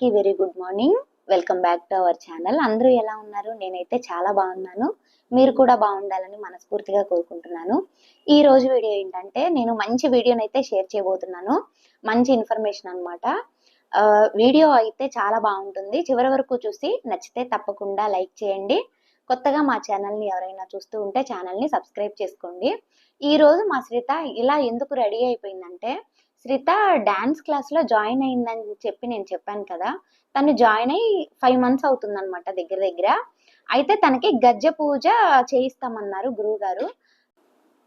అందరికీ very good morning welcome back to our channel అందరూ ఎలా ఉన్నారు? నేనైతే చాలా బాగున్నాను. మీరు కూడా బాగుండాలని మనస్ఫూర్తిగా కోరుకుంటున్నాను. ఈ రోజు వీడియో ఏంటంటే నేను మంచి వీడియోనైతే అయితే షేర్ చేయబోతున్నాను. మంచి ఇన్ఫర్మేషన్ అనమాట వీడియో అయితే చాలా బాగుంటుంది. చివరి వరకు చూసి నచ్చితే తప్పకుండా లైక్ చేయండి. కొత్తగా మా ఛానల్ని ఎవరైనా చూస్తూ ఉంటే ఛానల్ని సబ్స్క్రైబ్ చేసుకోండి. ఈరోజు మా శ్రీత ఇలా ఎందుకు రెడీ అయిపోయిందంటే శ్రీత డ్యాన్స్ క్లాస్లో జాయిన్ అయిందని చెప్పి నేను చెప్పాను కదా తను జాయిన్ అయ్యి ఫైవ్ మంత్స్ అవుతుందన్నమాట దగ్గర దగ్గర. అయితే తనకి గజ్జె పూజ చేయిస్తామన్నారు గురువు గారు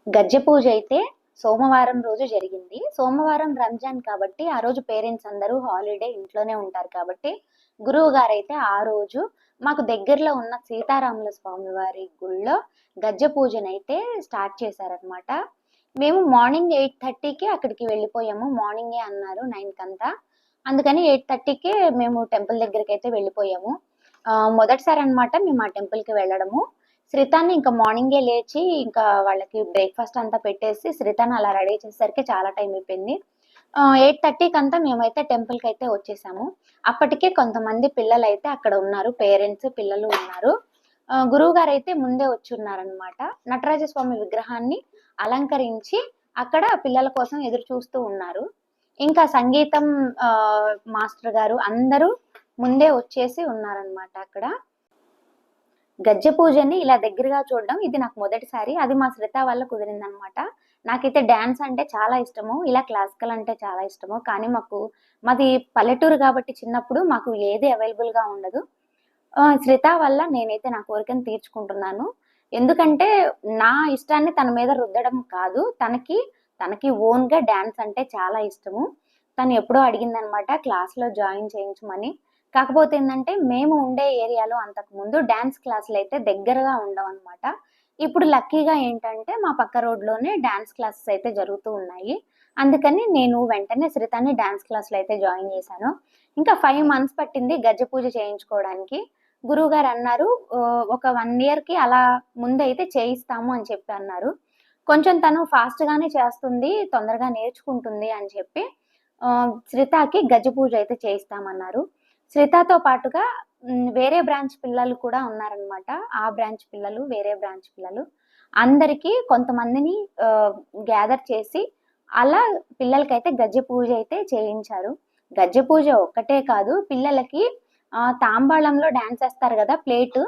గజ్జె పూజ అయితే సోమవారం రోజు జరిగింది. సోమవారం రంజాన్ కాబట్టి ఆ రోజు పేరెంట్స్ అందరూ హాలిడే ఇంట్లోనే ఉంటారు కాబట్టి గురువు గారు అయితే ఆ రోజు మాకు దగ్గరలో ఉన్న సీతారాముల స్వామి వారి గుళ్ళో గజ్జె పూజనైతే స్టార్ట్ చేశారనమాట మేము మార్నింగ్ ఎయిట్ థర్టీకి అక్కడికి వెళ్ళిపోయాము. మార్నింగే అన్నారు నైన్కి అంతా. అందుకని ఎయిట్ థర్టీకే మేము టెంపుల్ దగ్గరికి అయితే వెళ్ళిపోయాము మొదటిసారి అనమాట మేము ఆ టెంపుల్కి వెళ్ళడము. శ్రీతాన్ని ఇంకా మార్నింగే లేచి ఇంకా వాళ్ళకి బ్రేక్ఫాస్ట్ అంతా పెట్టేసి శ్రీతాన్ని అలా రెడీ చేసేసరికి చాలా టైం అయిపోయింది. ఎయిట్ థర్టీకి అంతా మేమైతే టెంపుల్కి అయితే వచ్చేసాము. అప్పటికే కొంతమంది పిల్లలు అయితే అక్కడ ఉన్నారు. పేరెంట్స్ పిల్లలు ఉన్నారు. గురువు గారు అయితే ముందే వచ్చి ఉన్నారనమాట నటరాజ స్వామి విగ్రహాన్ని అలంకరించి అక్కడ పిల్లల కోసం ఎదురు చూస్తూ ఉన్నారు. ఇంకా సంగీతం మాస్టర్ గారు అందరూ ముందే వచ్చేసి ఉన్నారనమాట అక్కడ. గజ్జ పూజని ఇలా దగ్గరగా చూడడం ఇది నాకు మొదటిసారి. అది మా శ్రిత వల్ల కుదిరిందనమాట నాకైతే డ్యాన్స్ అంటే చాలా ఇష్టము. ఇలా క్లాసికల్ అంటే చాలా ఇష్టము. కానీ మాకు మాది పల్లెటూరు కాబట్టి చిన్నప్పుడు మాకు ఏది అవైలబుల్గా ఉండదు. శ్రిత వల్ల నేనైతే నా కోరికను తీర్చుకుంటున్నాను. ఎందుకంటే నా ఇష్టాన్ని తన మీద రుద్దడం కాదు. తనకి తనకి ఓన్గా డ్యాన్స్ అంటే చాలా ఇష్టము. తను ఎప్పుడో అడిగిందనమాట క్లాస్లో జాయిన్ చేయించమని. కాకపోతే ఏంటంటే మేము ఉండే ఏరియాలో అంతకు ముందు డ్యాన్స్ క్లాసులు అయితే దగ్గరగా ఉండవు అనమాట ఇప్పుడు లక్కీగా ఏంటంటే మా పక్క రోడ్లోనే డ్యాన్స్ క్లాసెస్ అయితే జరుగుతూ ఉన్నాయి. అందుకని నేను వెంటనే శ్రీతాన్ని డ్యాన్స్ క్లాస్లో అయితే జాయిన్ చేశాను. ఇంకా ఫైవ్ మంత్స్ పట్టింది గజ పూజ చేయించుకోవడానికి. గురువు గారు అన్నారు ఒక వన్ ఇయర్కి అలా ముందైతే చేయిస్తాము అని చెప్పి అన్నారు. కొంచెం తను ఫాస్ట్గానే చేస్తుంది తొందరగా నేర్చుకుంటుంది అని చెప్పి శ్రితకి శ్రితాకి పూజ అయితే చేయిస్తామన్నారు. శ్రితాతో పాటుగా వేరే బ్రాంచ్ పిల్లలు కూడా ఉన్నారనమాట ఆ బ్రాంచ్ పిల్లలు వేరే బ్రాంచ్ పిల్లలు. అందరికీ కొంతమందిని గ్యాదర్ చేసి అలా పిల్లలకైతే గజ్జె పూజ అయితే చేయించారు. గజ్జె పూజ ఒక్కటే కాదు పిల్లలకి తాంబాళంలో డాన్స్ వేస్తారు కదా ప్లేట్.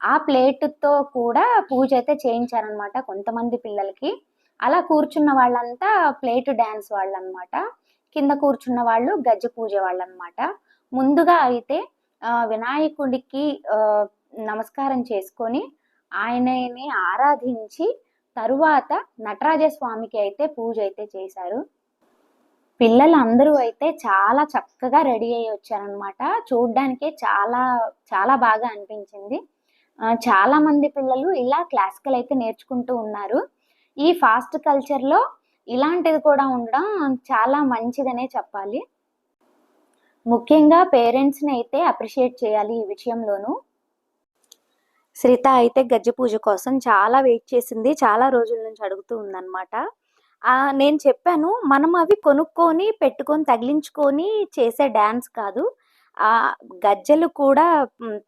ఆ ప్లేట్తో కూడా పూజ అయితే చేయించారనమాట కొంతమంది పిల్లలకి. అలా కూర్చున్న వాళ్ళంతా ప్లేట్ డ్యాన్స్ వాళ్ళనమాట. కింద కూర్చున్న వాళ్ళు గజ్జ పూజ వాళ్ళు అనమాట ముందుగా అయితే వినాయకుడికి నమస్కారం చేసుకొని ఆయనని ఆరాధించి తరువాత నటరాజ స్వామికి అయితే పూజ అయితే చేశారు. పిల్లలందరూ అయితే చాలా చక్కగా రెడీ అయ్యి వచ్చారనమాట చూడ్డానికే చాలా చాలా బాగా అనిపించింది. చాలా మంది పిల్లలు ఇలా క్లాసికల్ అయితే నేర్చుకుంటూ ఉన్నారు. ఈ ఫాస్ట్ కల్చర్లో ఇలాంటిది కూడా ఉండడం చాలా మంచిదనే చెప్పాలి. ముఖ్యంగా పేరెంట్స్ని అయితే అప్రిషియేట్ చేయాలి ఈ విషయంలోనూ. శ్రీత అయితే గజ్జి పూజ కోసం చాలా వెయిట్ చేసింది. చాలా రోజుల నుంచి అడుగుతూ ఉందన్నమాట. నేను చెప్పాను మనం అవి కొనుక్కొని పెట్టుకొని తగిలించుకొని చేసే డ్యాన్స్ కాదు. ఆ గజ్జెలు కూడా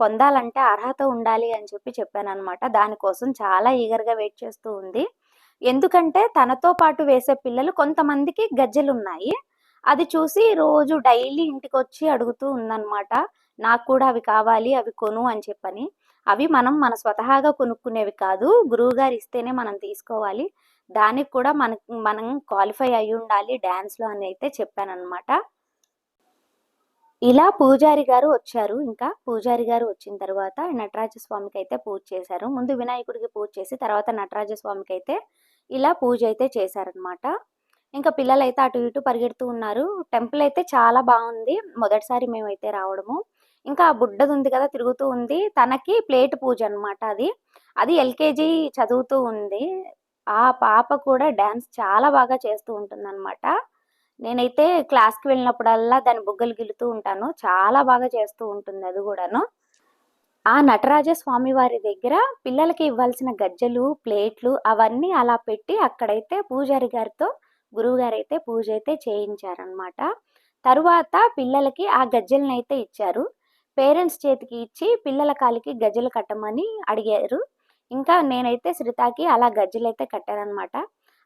పొందాలంటే అర్హత ఉండాలి అని చెప్పి చెప్పాను అనమాట దానికోసం చాలా ఈగర్గా వెయిట్ చేస్తూ ఉంది. ఎందుకంటే తనతో పాటు వేసే పిల్లలు కొంతమందికి గజ్జెలు ఉన్నాయి అది చూసి రోజు డైలీ ఇంటికి వచ్చి అడుగుతూ ఉందన్నమాట. నాకు కూడా అవి కావాలి అవి కొను అని చెప్పని. అవి మనం మన స్వతహాగా కొనుక్కునేవి కాదు. గురువు గారు ఇస్తేనే మనం తీసుకోవాలి. దానికి కూడా మనకి మనం క్వాలిఫై అయి ఉండాలి డ్యాన్స్లో అని అయితే చెప్పానమాట ఇలా పూజారి గారు వచ్చారు. ఇంకా పూజారి గారు వచ్చిన తర్వాత నటరాజ స్వామికి అయితే పూజ చేశారు. ముందు వినాయకుడికి పూజ చేసి తర్వాత నటరాజ స్వామికి అయితే ఇలా పూజ అయితే చేశారనమాట ఇంకా పిల్లలు అయితే అటు ఇటు పరిగెడుతూ ఉన్నారు. టెంపుల్ అయితే చాలా బాగుంది. మొదటిసారి మేమైతే రావడము. ఇంకా ఆ బుడ్డది ఉంది కదా తిరుగుతూ ఉంది. తనకి ప్లేట్ పూజ అనమాట అది. అది ఎల్కేజీ చదువుతూ ఉంది. ఆ పాప కూడా డ్యాన్స్ చాలా బాగా చేస్తూ ఉంటుందన్నమాట. నేనైతే క్లాస్కి వెళ్ళినప్పుడల్లా దాని బుగ్గలు గిలుతూ ఉంటాను. చాలా బాగా చేస్తూ ఉంటుంది అది కూడాను. ఆ నటరాజ స్వామి వారి దగ్గర పిల్లలకి ఇవ్వాల్సిన గజ్జలు ప్లేట్లు అవన్నీ అలా పెట్టి అక్కడైతే పూజారి గారితో గురువుగారు అయితే పూజ అయితే చేయించారనమాట తరువాత పిల్లలకి ఆ గజ్జెలను అయితే ఇచ్చారు. పేరెంట్స్ చేతికి ఇచ్చి పిల్లల కాలికి గజ్జలు కట్టమని అడిగారు. ఇంకా నేనైతే శ్రితాకి అలా గజ్జెలు అయితే కట్టానమాట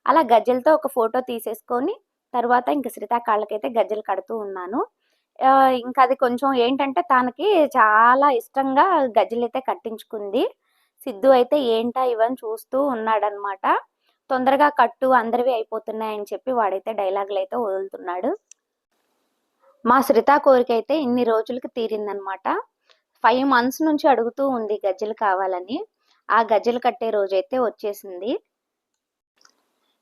అలా గజ్జెలతో ఒక ఫోటో తీసేసుకొని తర్వాత ఇంకా శ్రితా కాళ్ళకైతే గజ్జెలు కడుతూ ఉన్నాను. ఇంకా అది కొంచెం ఏంటంటే తనకి చాలా ఇష్టంగా గజ్జెలు అయితే కట్టించుకుంది. సిద్ధు అయితే ఏంటా ఇవని చూస్తూ ఉన్నాడనమాట తొందరగా కట్టు అందరివి అయిపోతున్నాయని చెప్పి వాడైతే డైలాగులు అయితే వదులుతున్నాడు. మా శ్రిత కోరిక అయితే ఇన్ని రోజులకి తీరిందనమాట ఫైవ్ మంత్స్ నుంచి అడుగుతూ ఉంది గజ్జెలు కావాలని. ఆ గజ్జలు కట్టే రోజైతే వచ్చేసింది.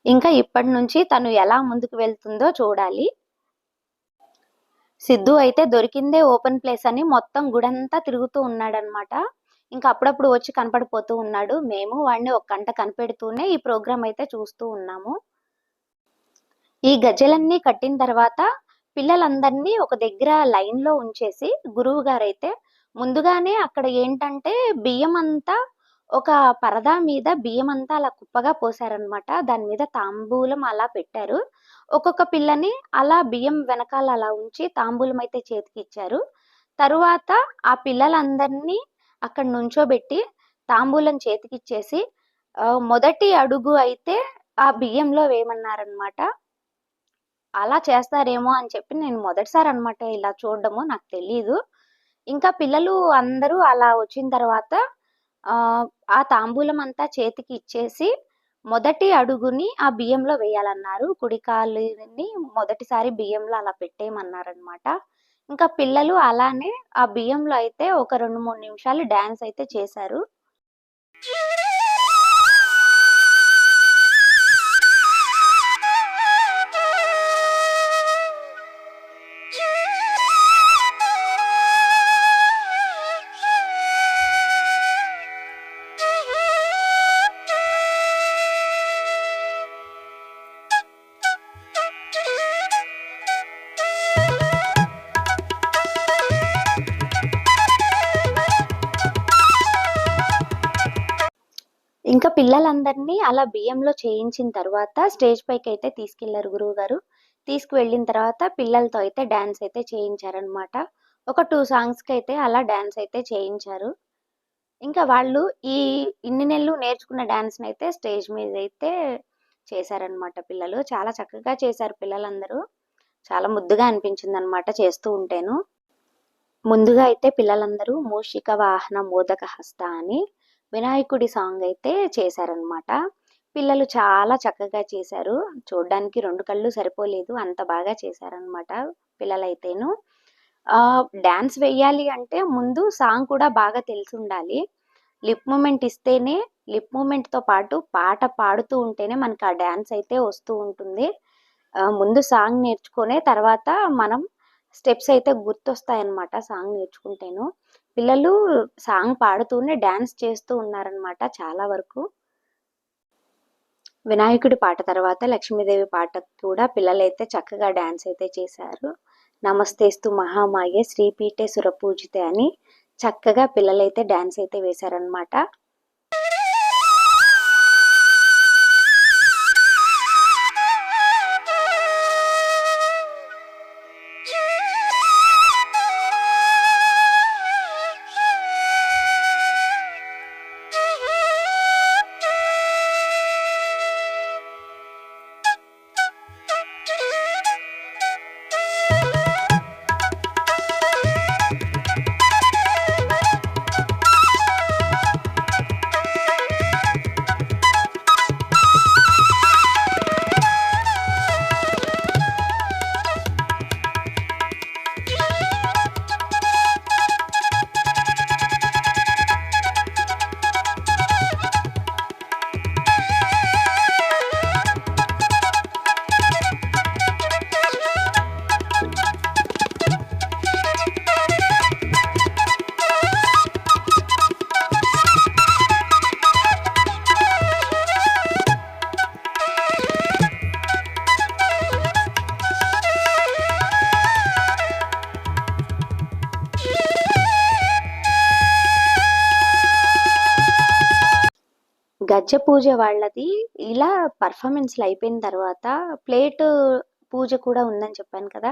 ఇంకా ఇప్పటి నుంచి తను ఎలా ముందుకు వెళ్తుందో చూడాలి. సిద్ధు అయితే దొరికిందే ఓపెన్ ప్లేస్ అని మొత్తం గుడంతా తిరుగుతూ ఉన్నాడనమాట. ఇంకా అప్పుడప్పుడు వచ్చి కనపడిపోతూ ఉన్నాడు. మేము వాడిని ఒక గంట కనిపెడుతూనే ఈ ప్రోగ్రామ్ అయితే చూస్తూ ఉన్నాము. ఈ గజ్జలన్నీ కట్టిన తర్వాత పిల్లలందరినీ ఒక దగ్గర లైన్లో ఉంచేసి గురువు గారైతే ముందుగానే అక్కడ ఏంటంటే బియ్యం అంతా ఒక పరదా మీద బియ్యం అంతా అలా కుప్పగా పోసారనమాట దాని మీద తాంబూలం అలా పెట్టారు. ఒక్కొక్క పిల్లని అలా బియ్యం వెనకాల అలా ఉంచి తాంబూలం అయితే చేతికి ఇచ్చారు. తరువాత ఆ పిల్లలందరినీ అక్కడ నుంచోబెట్టి తాంబూలం చేతికిచ్చేసి మొదటి అడుగు అయితే ఆ బియ్యంలో వేయమన్నారనమాట అలా చేస్తారేమో అని చెప్పి నేను మొదటిసారి అనమాట ఇలా చూడడము నాకు తెలియదు ఇంకా పిల్లలు అందరూ అలా వచ్చిన తర్వాత ఆ తాంబూలం అంతా చేతికి ఇచ్చేసి మొదటి అడుగుని ఆ బియ్యంలో వేయాలన్నారు. కుడికాలుని మొదటిసారి బియ్యంలో అలా పెట్టేయమన్నారనమాట ఇంకా పిల్లలు అలానే ఆ బియ్యంలో అయితే ఒక రెండు మూడు నిమిషాలు డాన్స్ అయితే చేశారు. ఇంకా పిల్లలందరినీ అలా బియ్యంలో చేయించిన తర్వాత స్టేజ్ పైకి అయితే తీసుకెళ్ళారు గురువు గారు తీసుకువెళ్ళిన తర్వాత పిల్లలతో అయితే డాన్స్ అయితే చేయించారనమాట ఒక టూ సాంగ్స్కి అయితే అలా డాన్స్ అయితే చేయించారు. ఇంకా వాళ్ళు ఈ ఇన్ని నెలలు నేర్చుకున్న డ్యాన్స్ని అయితే స్టేజ్ మీద అయితే చేశారనమాట పిల్లలు. చాలా చక్కగా చేశారు పిల్లలందరూ. చాలా ముద్దుగా అనిపించింది అనమాట చేస్తూ ఉంటేను. ముందుగా అయితే పిల్లలందరూ మూషిక వాహన మోదక హస్త అని వినాయకుడి సాంగ్ అయితే చేశారనమాట. పిల్లలు చాలా చక్కగా చేశారు. చూడడానికి రెండు కళ్ళు సరిపోలేదు. అంత బాగా చేశారనమాట పిల్లలైతేను. డ్యాన్స్ వేయాలి వెయ్యాలి అంటే ముందు సాంగ్ కూడా బాగా తెలిసి ఉండాలి లిప్ మూమెంట్ ఇస్తేనే లిప్ మూమెంట్తో పాటు పాట పాడుతూ ఉంటేనే మనకి ఆ డ్యాన్స్ అయితే వస్తూ ఉంటుంది. ముందు సాంగ్ నేర్చుకునే తర్వాత మనం స్టెప్స్ అయితే గుర్తొస్తాయన్నమాట సాంగ్ నేర్చుకుంటేను. పిల్లలు సాంగ్ పాడుతూనే డ్యాన్స్ చేస్తూ ఉన్నారనమాట చాలా వరకు. వినాయకుడి పాట తర్వాత లక్ష్మీదేవి పాట కూడా పిల్లలైతే చక్కగా డ్యాన్స్ అయితే చేశారు. నమస్తేస్తు మహామాయే శ్రీపీఠే సురపూజితే అని చక్కగా పిల్లలైతే డ్యాన్స్ అయితే వేశారనమాట గజ్జ పూజ వాళ్ళది ఇలా పర్ఫార్మెన్స్లు అయిపోయిన తర్వాత ప్లేట్ పూజ కూడా ఉందని చెప్పాను కదా.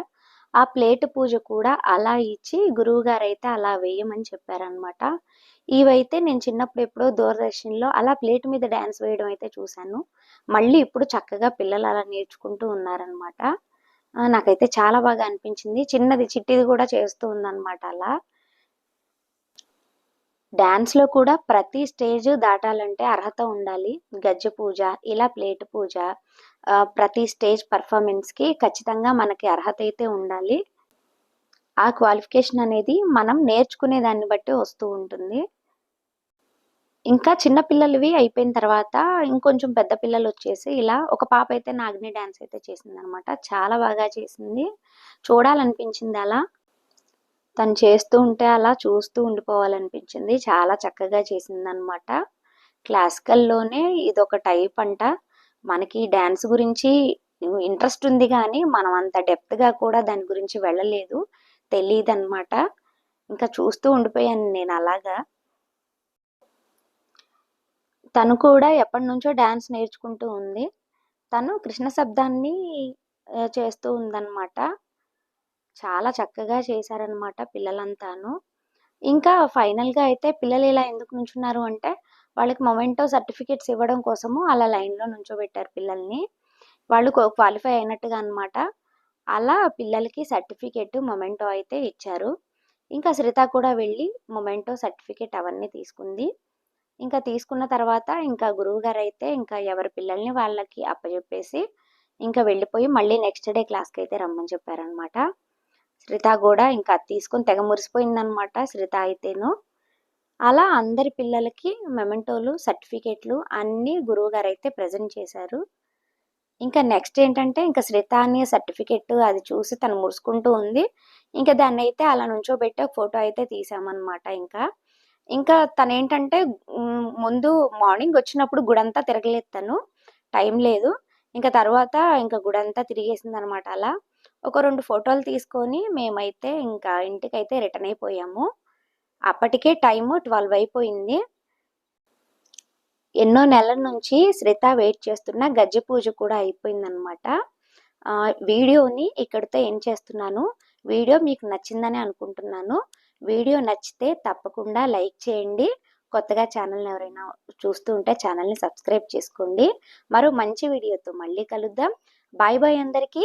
ఆ ప్లేట్ పూజ కూడా అలా ఇచ్చి గురువు గారు అయితే అలా వేయమని చెప్పారనమాట ఇవైతే నేను చిన్నప్పుడు ఎప్పుడో దూరదర్శన్లో అలా ప్లేట్ మీద డ్యాన్స్ వేయడం అయితే చూశాను. మళ్ళీ ఇప్పుడు చక్కగా పిల్లలు అలా నేర్చుకుంటూ ఉన్నారనమాట నాకైతే చాలా బాగా అనిపించింది. చిన్నది చిట్టిది కూడా చేస్తూ ఉందన్నమాట అలా. డ్యాన్స్లో కూడా ప్రతి స్టేజ్ దాటాలంటే అర్హత ఉండాలి. గజ్జ పూజ ఇలా ప్లేట్ పూజ ప్రతి స్టేజ్ పర్ఫార్మెన్స్కి ఖచ్చితంగా మనకి అర్హత అయితే ఉండాలి. ఆ క్వాలిఫికేషన్ అనేది మనం నేర్చుకునే దాన్ని బట్టి వస్తూ ఉంటుంది. ఇంకా చిన్న పిల్లలవి అయిపోయిన తర్వాత ఇంకొంచెం పెద్ద పిల్లలు వచ్చేసి ఇలా ఒక పాప అయితే నాగ్ని డ్యాన్స్ అయితే చేసింది అనమాట చాలా బాగా చేసింది. చూడాలనిపించింది అలా. తను చేస్తూ ఉంటే అలా చూస్తూ ఉండిపోవాలనిపించింది. చాలా చక్కగా చేసింది అనమాట క్లాసికల్లోనే ఇదొక టైప్ అంట. మనకి డ్యాన్స్ గురించి ఇంట్రెస్ట్ ఉంది కానీ మనం అంత డెప్త్గా కూడా దాని గురించి వెళ్ళలేదు. తెలియదు అనమాట ఇంకా చూస్తూ ఉండిపోయాను నేను అలాగా. తను కూడా ఎప్పటి నుంచో డ్యాన్స్ నేర్చుకుంటూ ఉంది. తను కృష్ణ శబ్దాన్ని చేస్తూ ఉందన్నమాట. చాలా చక్కగా చేశారనమాట పిల్లలంతాను. ఇంకా ఫైనల్గా అయితే పిల్లలు ఇలా ఎందుకు నుంచున్నారు అంటే వాళ్ళకి మొమెంటో సర్టిఫికేట్స్ ఇవ్వడం కోసము అలా లైన్లో నుంచోబెట్టారు పిల్లల్ని. వాళ్ళు క్వాలిఫై అయినట్టుగా అన్నమాట. అలా పిల్లలకి సర్టిఫికేట్ మొమెంటో అయితే ఇచ్చారు. ఇంకా శ్రిత కూడా వెళ్ళి మొమెంటో సర్టిఫికేట్ అవన్నీ తీసుకుంది. ఇంకా తీసుకున్న తర్వాత ఇంకా గురువు గారు అయితే ఇంకా ఎవరి పిల్లల్ని వాళ్ళకి అప్పచెప్పేసి ఇంకా వెళ్ళిపోయి మళ్ళీ నెక్స్ట్ డే క్లాస్కి అయితే రమ్మని చెప్పారనమాట శ్రిత కూడా ఇంకా అది తీసుకొని తెగ మురిసిపోయిందనమాట శ్రిత అయితేను. అలా అందరి పిల్లలకి మెమెంటోలు సర్టిఫికేట్లు అన్నీ గురువు గారు అయితే ప్రజెంట్ చేశారు. ఇంకా నెక్స్ట్ ఏంటంటే ఇంకా శ్రిత అనే సర్టిఫికెట్ అది చూసి తను మురుసుకుంటూ ఉంది. ఇంకా దాన్ని అయితే అలా నుంచోబెట్టి ఒక ఫోటో అయితే తీసామన్నమాట ఇంకా. ఇంకా తను ఏంటంటే ముందు మార్నింగ్ వచ్చినప్పుడు గుడంతా తిరగలేదు తను. టైం లేదు. ఇంకా తర్వాత ఇంకా గుడంతా తిరిగేసింది అనమాట అలా. ఒక రెండు ఫోటోలు తీసుకొని మేమైతే ఇంకా ఇంటికైతే రిటర్న్ అయిపోయాము. అప్పటికే టైము ట్వెల్వ్ అయిపోయింది. ఎన్నో నెలల నుంచి శ్రిత వెయిట్ చేస్తున్న గజ్జె పూజ కూడా అయిపోయిందనమాట వీడియోని ఇక్కడితో ఏం చేస్తున్నాను. వీడియో మీకు నచ్చిందని అనుకుంటున్నాను. వీడియో నచ్చితే తప్పకుండా లైక్ చేయండి. కొత్తగా ఛానల్ని ఎవరైనా చూస్తూ ఉంటే ఛానల్ని సబ్స్క్రైబ్ చేసుకోండి. మరో మంచి వీడియోతో మళ్ళీ కలుద్దాం. బాయ్ బాయ్ అందరికీ.